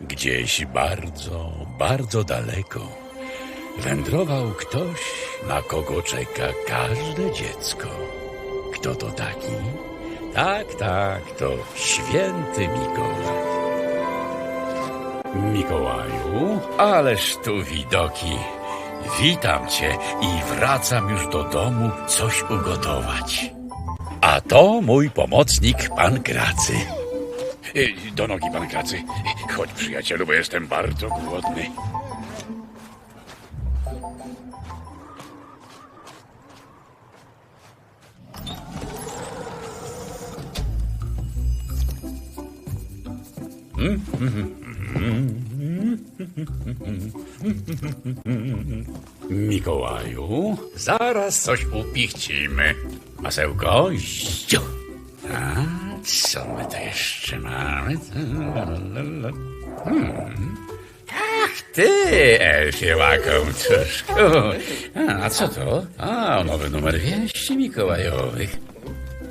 Gdzieś bardzo, bardzo daleko wędrował ktoś, na kogo czeka każde dziecko. Kto to taki? Tak, tak, to święty Mikołaj. Mikołaju, ależ tu widoki. Witam cię i wracam już do domu coś ugotować. A to mój pomocnik, pan Kracy. Do nogi, pan Kracy. Chodź, przyjacielu, bo jestem bardzo głodny. Mikołaju, zaraz coś upichcimy. Masełko, ściu. A co my to jeszcze mamy? Hmm. Ach, ty, Elfie łakomczuszku. A co to? A, nowy numer wieści mikołajowych.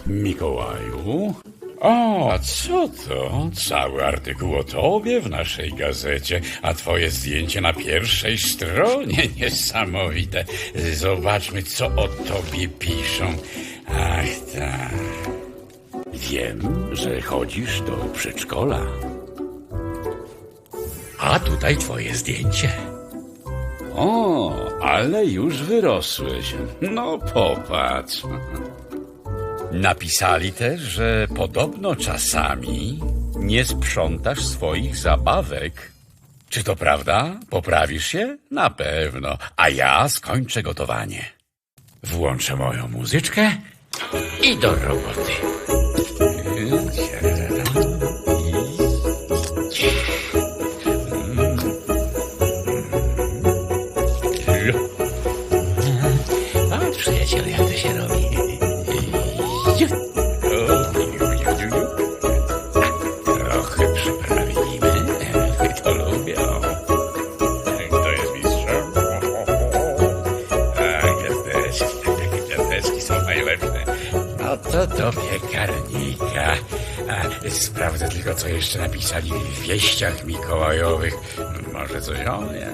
Mikołaju? O, a co to? Cały artykuł o tobie w naszej gazecie, a twoje zdjęcie na pierwszej stronie. Niesamowite. Zobaczmy, co o tobie piszą. Ach, tak. Wiem, że chodzisz do przedszkola. A tutaj twoje zdjęcie. O, ale już wyrosłeś. No popatrz. Napisali też, że podobno czasami nie sprzątasz swoich zabawek. Czy to prawda? Poprawisz się? Na pewno. A ja skończę gotowanie. Włączę moją muzyczkę i do roboty. A sprawdzę tylko, co jeszcze napisali w wieściach mikołajowych. Może coś o mnie.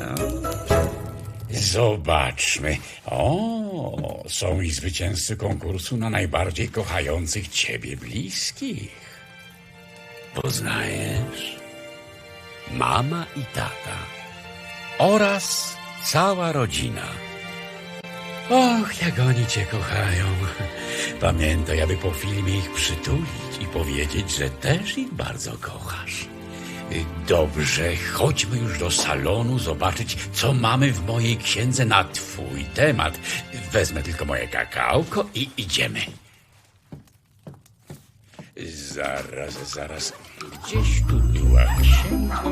Zobaczmy. O, są i zwycięzcy konkursu na najbardziej kochających ciebie bliskich. Poznajesz? Mama i tata. Oraz cała rodzina. Och, jak oni cię kochają. Pamiętaj, aby po filmie ich przytulić i powiedzieć, że też ich bardzo kochasz. Dobrze, chodźmy już do salonu zobaczyć, co mamy w mojej księdze na twój temat. Wezmę tylko moje kakałko i idziemy. Zaraz, zaraz. Gdzieś tu była księga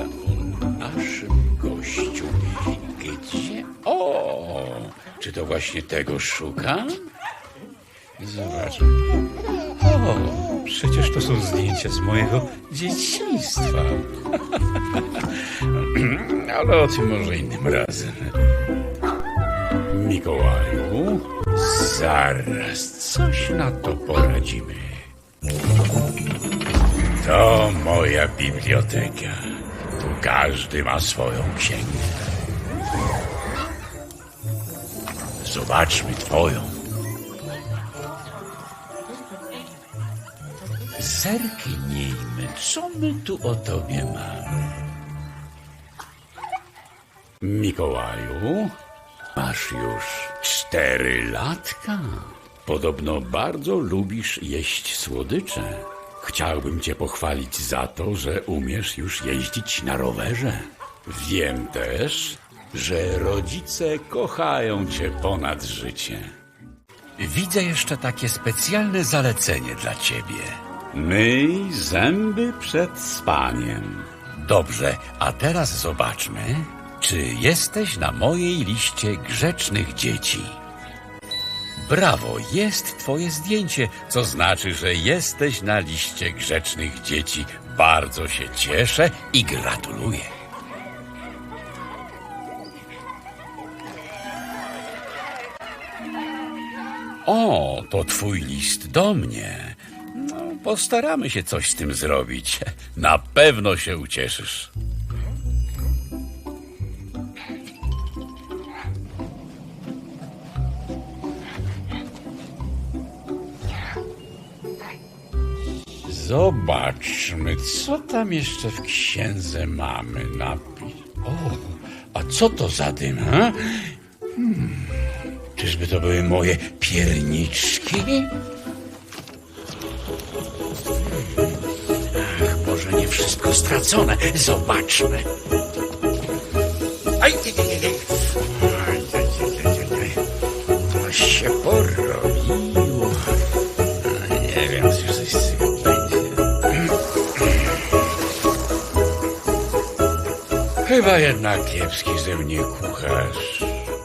Czy to właśnie tego szukam? Zobaczmy. O, przecież to są zdjęcia z mojego dzieciństwa. Ale o tym może innym razem. Mikołaju, zaraz coś na to poradzimy. To moja biblioteka. Tu każdy ma swoją księgę. Zobaczmy twoją. Zerknijmy, co my tu o tobie mamy. Mikołaju, masz już cztery latka. Podobno bardzo lubisz jeść słodycze. Chciałbym cię pochwalić za to, że umiesz już jeździć na rowerze. Wiem też, że rodzice kochają cię ponad życie. Widzę jeszcze takie specjalne zalecenie dla ciebie. Myj zęby przed spaniem. Dobrze, a teraz zobaczmy, czy jesteś na mojej liście grzecznych dzieci. Brawo, jest twoje zdjęcie, co znaczy, że jesteś na liście grzecznych dzieci. Bardzo się cieszę i gratuluję. O, to twój list do mnie. No, postaramy się coś z tym zrobić. Na pewno się ucieszysz. Zobaczmy, co tam jeszcze w księdze mamy napis. O, a co to za dym, ha? Hmm czyżby to były moje pierniczki? Ach, może nie wszystko stracone. Zobaczmy. Aj, aj, aj, aj. Się porobiło. Nie wiem, co coś z tego będzie. Chyba jednak kiepski ze mnie kucharz.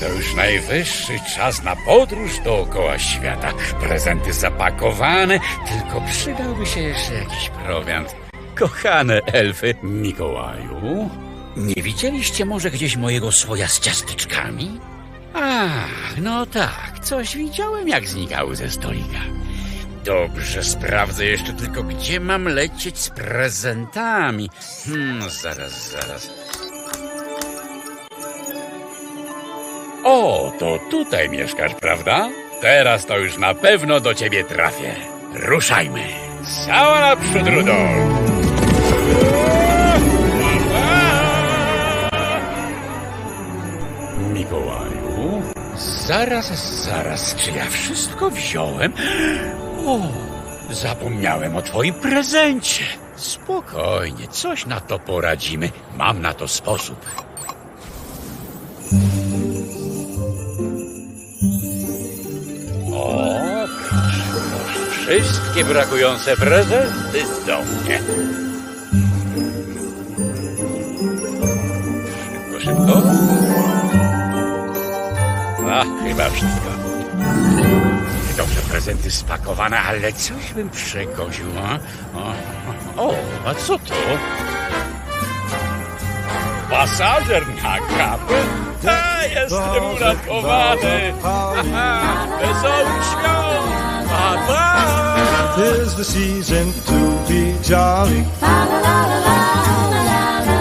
To już najwyższy czas na podróż dookoła świata. Prezenty zapakowane, tylko przydałby się jeszcze jakiś prowiant. Kochane elfy, Mikołaju, nie widzieliście może gdzieś mojego słoja z ciasteczkami? Ach, no tak, coś widziałem jak znikały ze stolika. Dobrze, sprawdzę jeszcze tylko, gdzie mam lecieć z prezentami. Hmm, zaraz, zaraz. O, to tutaj mieszkasz, prawda? Teraz to już na pewno do ciebie trafię. Ruszajmy. Cała naprzód, Rudolf. Mikołaju, zaraz, zaraz, czy ja wszystko wziąłem? O, zapomniałem o twoim prezencie. Spokojnie, coś na to poradzimy. Mam na to sposób. Wszystkie brakujące prezenty do. Szybko, szybko. A, chyba wszystko. Dobrze, prezenty spakowane, ale coś bym przekoził, a? O, o, a co to? Pasażer na kapę? A, jestem uratowany! Haha, Wesołych świąt! Pa, pa! Tis the season to be jolly. La la la la la la